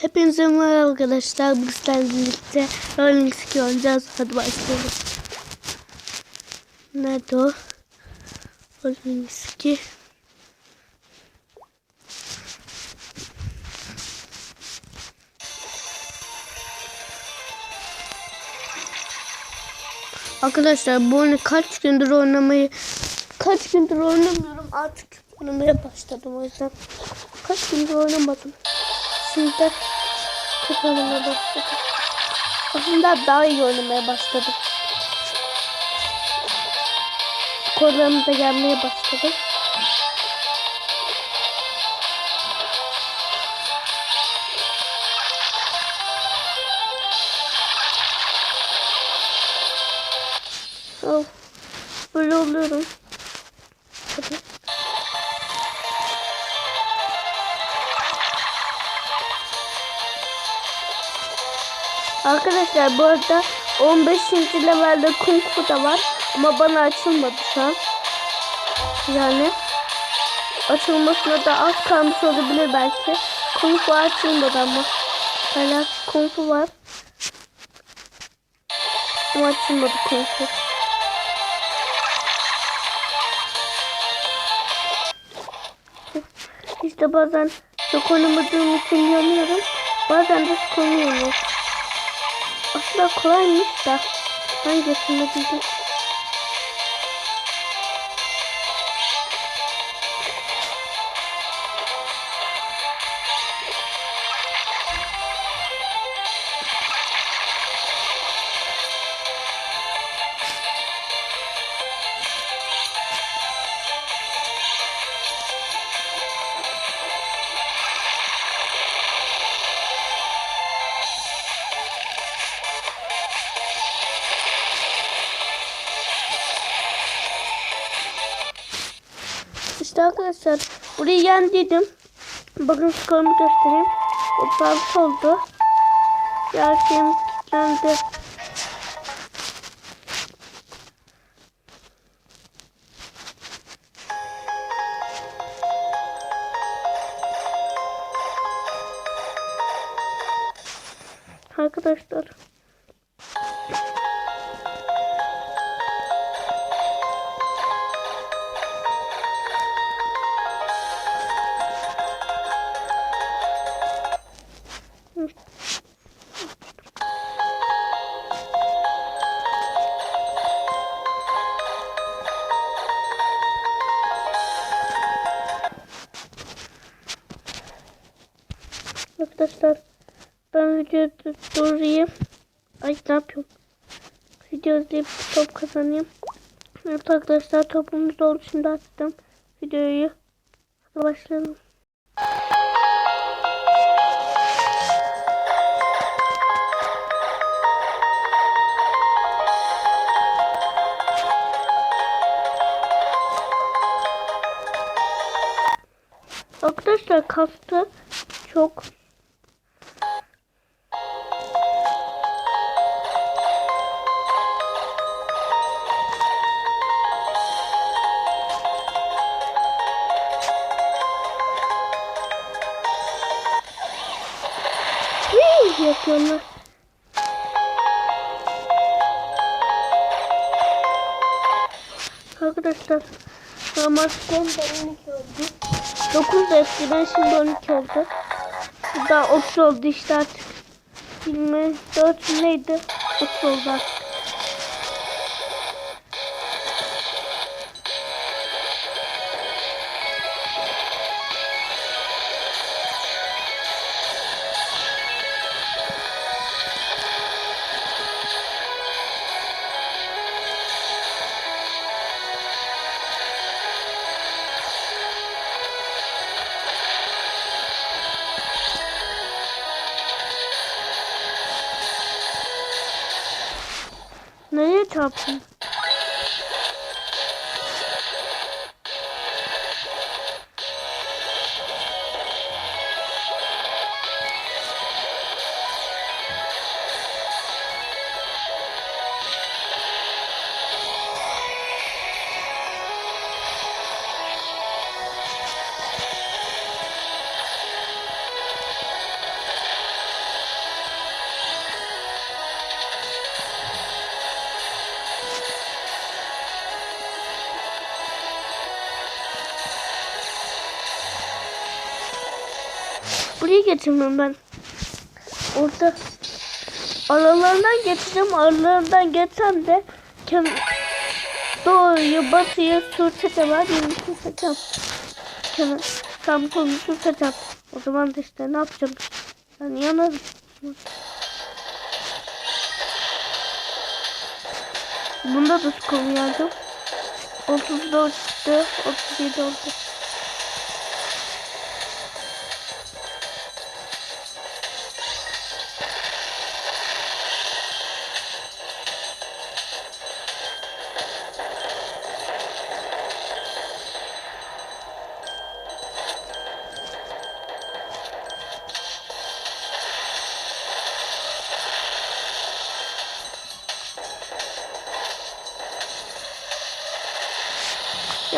Hepinize merhaba arkadaşlar. Bu sizlerle birlikte Rolling 2 oynayacağız. Hadi başlayalım. Nerede o? Rolling 2. Arkadaşlar bu oyunu kaç gündür oynamayı kaç gündür oynamıyorum artık oynamaya başladım o yüzden kaç gündür oynamadım. Şimdi çok oynamaya başladım. Aslında daha iyi oynamaya başladım. Skorlarım da gelmeye başladı. Of, böyle oluyorum. Arkadaşlar bu arada 15. levelde Kung Fu da var ama bana açılmadı şu an. Yani açılmasına da az kalmış olabilir belki. Kung Fu açılmadı ama. Hala Kung Fu var. Ama açılmadı Kung Fu. İşte bazen çok oynamadığım için yanıyorum. Bazen de sıkılıyorum. Aslında kolaymış da. Hangisini bildim. İşte arkadaşlar burayı yendiydim. Bakın skorumu göstereyim. 36 oldu. Diğer şeyim kilitlendi. Arkadaşlar Arkadaşlar ben videoyu durdurayım. Ay ne yapıyorum? Video izleyip top kazanayım. Evet arkadaşlar topumuz oldu şimdi açtım videoyu. Hadi başlayalım. Arkadaşlar kastı çok. Arkadaşlar normal skorda 12 oldu. 9 eskiden şimdi 12 oldu. Bu da 30 oldu işte artık. 24 neydi? 30 oldu artık. yaptın? Buraya geçemem ben. Orada aralarından geçeceğim. Aralarından geçsem de kem doğruyu batıya sürteceğim. Ben yeni sürteceğim. Kenar tam kolu sürteceğim. O zaman da işte ne yapacağım? Ben yanarım. Bunda da skor yazdım. 34 çıktı. 37 oldu.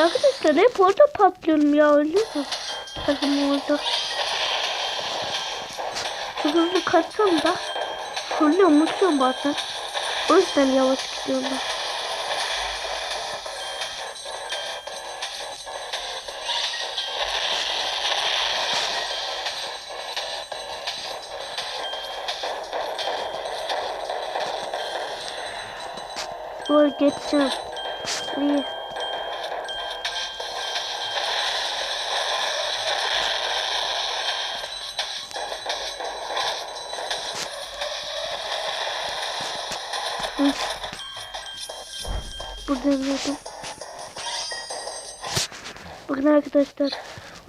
Ya arkadaşlar hep orada patlıyorum ya öyle mi? Takım orada. Çok hızlı kaçsam da fırlıyorum unutuyorum bazen. O yüzden yavaş gidiyorum ben. Doğru geçeceğim. İyi. Burada yazıyordum. Bakın arkadaşlar.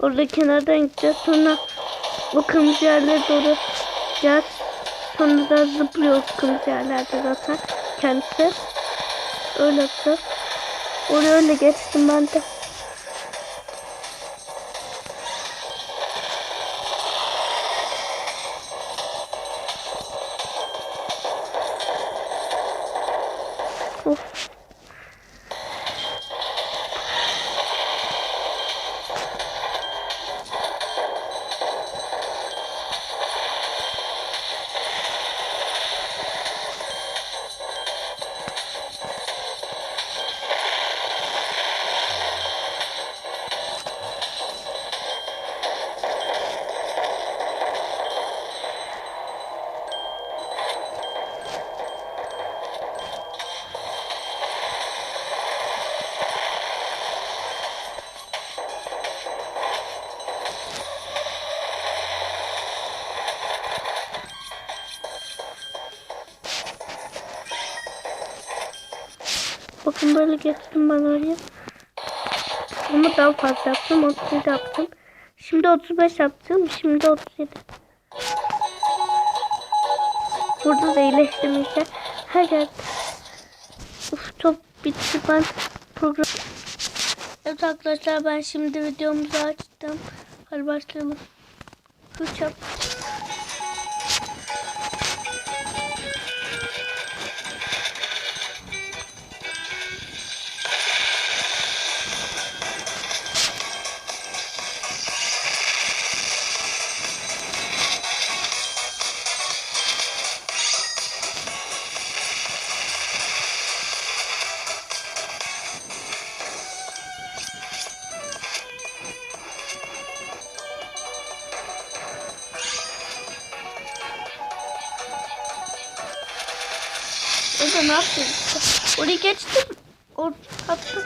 Orada kenardan gideceğiz. Sonra o kırmızı yerlere doğru gideceğiz. Sonra da zıplıyoruz kırmızı yerlerde zaten. Kendisi. Öyle yapacağız. Oraya öyle geçtim ben de. Böyle geçtim ben oraya. Ama daha fazla yaptım. 37 yaptım. Şimdi 35 yaptım. Şimdi 37. Burada da iyileştim işte. Her yer. Uf top bitti ben program. Evet arkadaşlar ben şimdi videomuzu açtım. Hadi başlayalım. Üç Orada ne yaptın? Oraya geçtim. Or hatta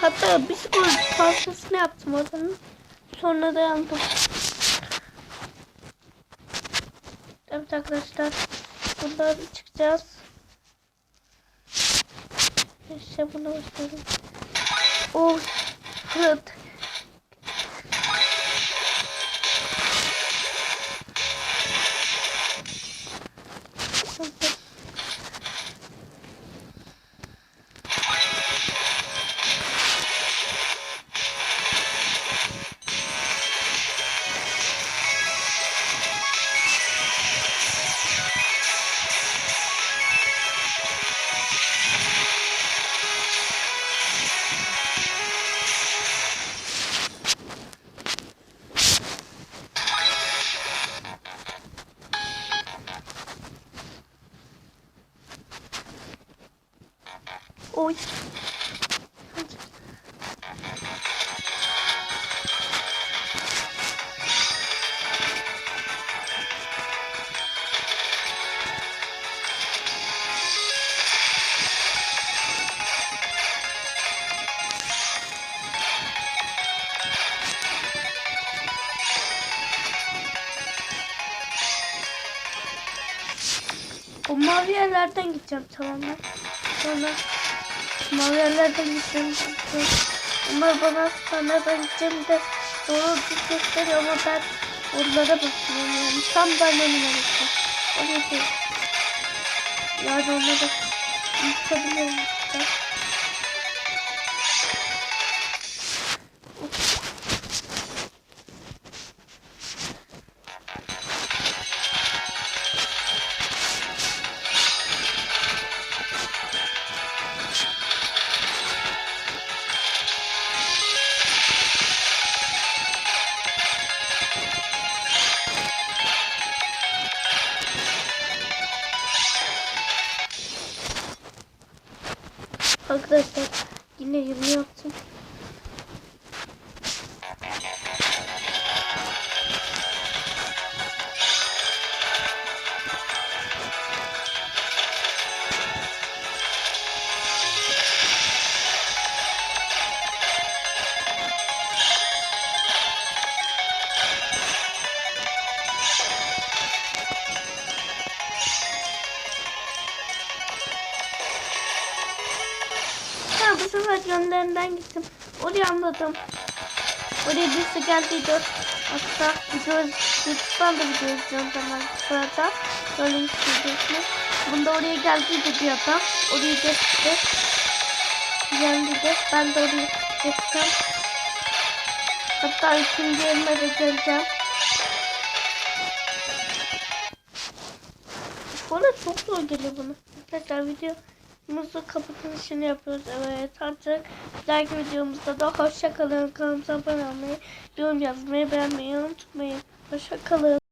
hatta bir skor fazlasını yaptım oranın. Sonra da yandım. Evet arkadaşlar. Buradan çıkacağız. İşte bunu başlayalım. Oh, fırt. O mavi yerlerden gideceğim tamam mı? Sonra mavi yerlerden gideceğim. Onlar bana sonradan gideceğim de doğru gidecekler ama ben onlara bakıyorum yani. Tam benden numarası. O ne? Yani onlara yıkabilirim işte. Arkadaşlar yine yürü yaptım. Sefer yönlerinden gittim. Oraya anladım. Oraya birisi geldiydi. Hatta video, YouTube'dan da video izliyorum zaman sırada. Böyle videosunu. Bunda oraya geldiydi bir adam. Oraya geçti. Geldiydi. Ben de oraya geçeceğim. Hatta ikinci yerime de geleceğim. Arada çok zor geliyor bana. Arkadaşlar videomuzu kapatılışını yapıyoruz. Evet artık dahaki videomuzda da hoşça kalın. Kanalımıza abone olmayı, yorum yazmayı, beğenmeyi unutmayın. Hoşça kalın.